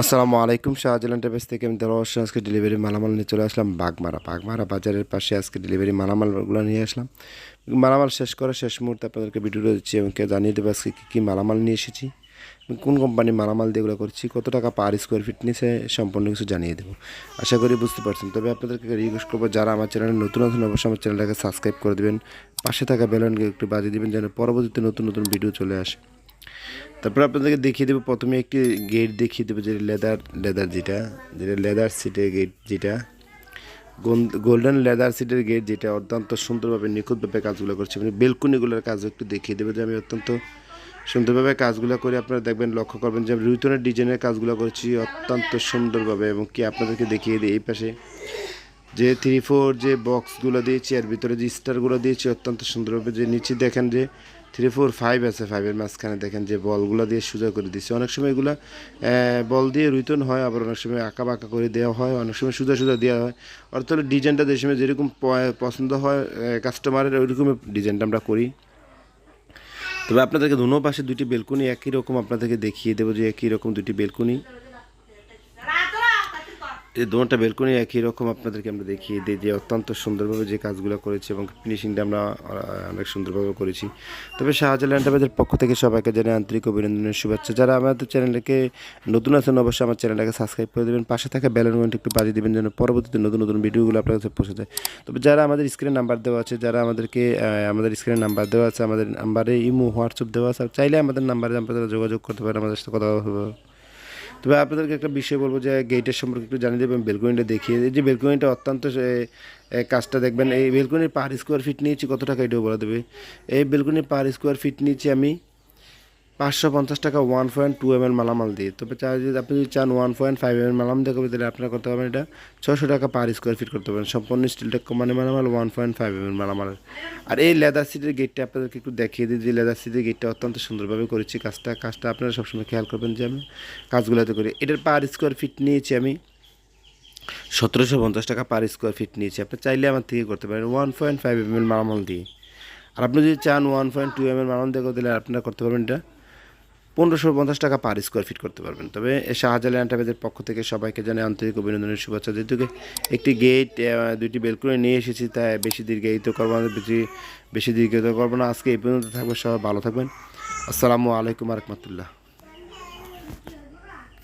আসসালামু আলাইকুম শাহজালান টেপেস থেকে আমি দেওয়া আজকে ডেলিভারি মালামাল নিয়ে চলে আসলাম বাগমারা। বাগমারা বাজারের পাশে আজকে ডেলিভারি মালামালগুলো নিয়ে আসলাম। মালামাল শেষ করে শেষ মুহূর্তে আপনাদেরকে ভিডিওটা দিচ্ছি এবং কে জানিয়ে দেবো আজকে কী কী মালামাল নিয়ে এসেছি কোন কোম্পানির মালামাল দিয়ে এগুলো করছি, কত টাকা পার স্কোয়ার ফিট নিচে সম্পূর্ণ কিছু জানিয়ে দেবো। আশা করি বুঝতে পারছেন। তবে আপনাদেরকে রিকোয়েস্ট করব, যারা আমার চ্যানেলে নতুন নতুন অবশ্যই আমার চ্যানেলটাকে সাবস্ক্রাইব করে দেবেন। পাশে থাকা বেলনকে একটু বাজিয়ে দেবেন, যেন পরবর্তীতে নতুন নতুন ভিডিও চলে আসে। তারপর আপনাদেরকে দেখিয়ে দেবো, প্রথমে একটি গেট দেখিয়ে দেবো যে লেদার লেদার যেটা যেটা লেদার সিটের গেট যেটা। গোল্ডেন লেদার সিটের গেট যেটা অত্যন্ত সুন্দরভাবে নিখুঁতভাবে কাজগুলো করছে। মানে বেলকুনিগুলোর কাজও একটু দেখিয়ে দেবো, যে আমি অত্যন্ত সুন্দরভাবে কাজগুলো করে আপনারা দেখবেন, লক্ষ্য করবেন যে আমি রুইতনের ডিজাইনের কাজগুলো করছি অত্যন্ত সুন্দরভাবে এবং কি আপনাদেরকে দেখিয়ে দিই এই পাশে। যে থ্রি ফোর যে বক্সগুলো দিয়েছি আর ভিতরে যে স্টারগুলো দিয়েছি, অত্যন্ত সুন্দরভাবে যে নিচে দেখেন যে থ্রি ফোর ফাইভ আছে ফাইভের মাঝখানে দেখেন যে বলগুলো দিয়ে সোজা করে দিচ্ছে অনেক সময় এগুলো বল দিয়ে রুইতন হয়, আবার অনেক সময় আঁকা বাঁকা করে দেওয়া হয়, অনেক সময় সোজা সোজা দেওয়া হয়। অর্থাৎ ডিজাইনটা যে সময় যেরকম পছন্দ হয় কাস্টমারের ওইরকমই ডিজাইনটা আমরা করি। তবে আপনাদেরকে দুনো পাশে দুটি বেলকুনি একই রকম আপনাদেরকে দেখিয়ে দেবো যে একই রকম দুটি বেলকুনি। এই দুটা বেলকনি একই রকম আপনাদেরকে আমরা দেখিয়ে দিই যে অত্যন্ত সুন্দরভাবে যে কাজগুলো করেছি এবং ফিনিশিংটা আমরা অনেক সুন্দরভাবে করেছি। তবে শাহজালাল এন্টারপ্রাইজের পক্ষ থেকে সবাইকে জানাই আন্তরিক অভিনন্দনের শুভেচ্ছা। যারা আমাদের চ্যানেলকে নতুন আছেন, অবশ্যই আমার চ্যানেলটাকে সাবস্ক্রাইব করে দেবেন। পাশে থাকা বেলের ঘণ্টা একটু বাজিয়ে দেবেন যেন পরবর্তীতে নতুন নতুন ভিডিওগুলো আপনার কাছে পৌঁছে যায়। তবে যারা আমাদের স্ক্রিনে নাম্বার দেওয়া আছে, যারা আমাদেরকে আমাদের স্ক্রিনে নাম্বার দেওয়া আছে, আমাদের নাম্বারে ইমো হোয়াটসঅ্যাপ দেওয়া আছে চাইলে আমাদের নাম্বারে আপনারা যোগাযোগ করতে পারেন, আমাদের সাথে কথা তবে আপনাদেরকে একটা বিষয় বলব যে গেটের সম্পর্কে একটু জানিয়ে দেবেন, বেলকনিটা দেখিয়ে যে বেলকনিটা অত্যন্ত কাজটা দেখবেন, এই বেলকনির পার স্কোয়ার ফিট নিয়েছি কত টাকা এটাও বলে দেবে। এই বেলকনির পার স্কোয়ার ফিট নিয়েছি আমি পাঁচশো পঞ্চাশ টাকা one point two M L মালামাল দিয়ে। তবে যদি আপনি যদি চান one point five M L মালাম দিয়ে করবে তাহলে আপনারা করতে পারবেন এটা ছশো টাকা পার স্কোয়ার ফিট করতে পারেন। সম্পূর্ণ স্টিলটা কোম্পানি মালামাল one point five M L মালামাল। আর এই লেদার সিটের গেটটা আপনাদেরকে একটু দেখিয়ে দিই যে লেদার সিটের গেটটা অত্যন্ত সুন্দরভাবে করেছি। কাজটা কাজটা আপনারা সবসময় খেয়াল করবেন যে আমি কাজগুলোতে করি। এটার পার স্কোয়ার ফিট নিয়েছি আমি সতেরোশো পঞ্চাশ টাকা পার স্কোয়ার ফিট নিয়েছি। আপনি চাইলে আমার থেকে করতে পারেন। One point five M L মালামাল দিয়ে। আর আপনি যদি চান one point two M L মালামাল দিয়ে দিলে আপনারা করতে পারবেন এটা পনেরোশো পঞ্চাশ টাকা পার স্কোয়ার ফিট করতে পারবেন। তবে শাহজালাল এন্টারপ্রাইজের পক্ষ থেকে সবাইকে জানাই আন্তরিক অভিনন্দনের শুভেচ্ছা। যেহেতু একটি গেট দুইটি বেলকুনি নিয়ে এসেছি, তাই বেশি দীর্ঘায়িত করব না, বেশি বেশি দীর্ঘায়িত করব না। আজকে এই পর্যন্ত থাকবে সবাই ভালো থাকবেন। আসসালামু আলাইকুম রহমতুল্লাহ।